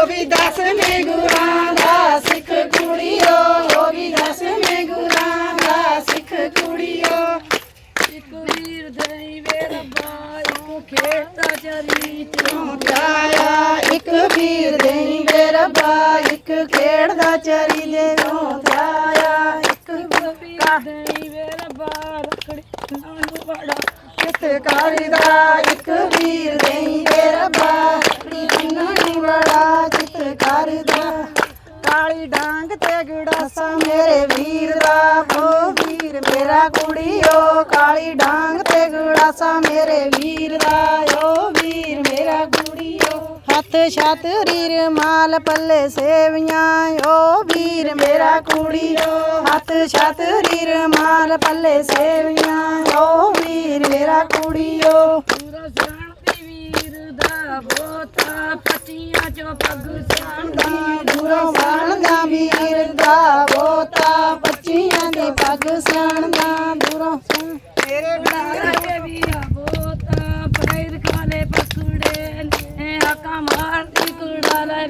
ਉਹ ਵੀ ਦਸਵੇਂ ਗੁਰਾਂ ਦਾ ਸਿੱਖ ਕੁੜੀਓ ਉਹ ਵੀ ਦਸਵੇਂ ਗੁਰਾਂ ਦਾ ਸਿੱਖ ਕੁੜੀਓ। ਇੱਕ ਵੀਰ ਦਈ ਵੇ ਰੱਬਾ ਇੱਕ ਖੇਤਾ ਚਰੀ ਤੂੰ ਜਾਇਆ ਇੱਕ ਵੀਰ ਦੇਈ ਵੇ ਰੱਬਾ ਇੱਕ ਖੇਡਦਾ ਚਰੀ ਦੇ ਨੂੰ ਜਾਇਆ ਇੱਕ ਵੀਰ ਦਈ ਵੇ ਰੱਬਾ ਰਖੜੀ ਸਾਨੂੰ ਬੜਾ ਕਿਤ ਕਰਦਾ? ਇੱਕ ਵੀਰ ਦੇਈ ਕਾਲੀ ਡਾਂਗ ਤੇ ਗੜਾਸਾ ਮੇਰੇ ਵੀਰ ਦਾ। ਓ ਵੀਰ ਮੇਰਾ ਕੁੜੀਓ, ਕਾਲੀ ਡਾਂਗ ਤੇ ਗੜਾਸਾ ਮੇਰੇ ਵੀਰ ਦਾ। ਓ ਵੀਰ ਮੇਰਾ ਕੁੜੀਓ, ਹੱਥ ਛੱਤ ਰੀਰ ਮਾਲ ਪੱਲੇ ਸੇਵੀਆਂ। ਓ ਵੀਰ ਮੇਰਾ ਕੁੜੀਓ, ਹੱਥ ਛੱਤ ਰੀਰ ਮਾਲ ਪੱਲੇ ਸੇਵੀਆਂ। ਓ ਵੀਰ ਮੇਰਾ ਕੁੜੀਓ। ਪੂਰਾ ਜਾਣਦੀ ਵੀਰ ਦਾ ਬੋਤਾ ਪੱਚੀਆਂ ਚੋਂ ਪੱਗ ਸਾਂਦਾ ਦੂਰੋਂ ਜਾਣਦਾ ਦੂਰੋਂ ਮੇਰੇ ਬਣਾ ਕੇ ਵੀ ਬੋਤਾ। ਪਰੇਰ ਕਾਲੇ ਪਸੂੜੇ ਨੇ ਹਾਕਾ ਮਾਰਦੀ ਕੁੜਾ ਲੈ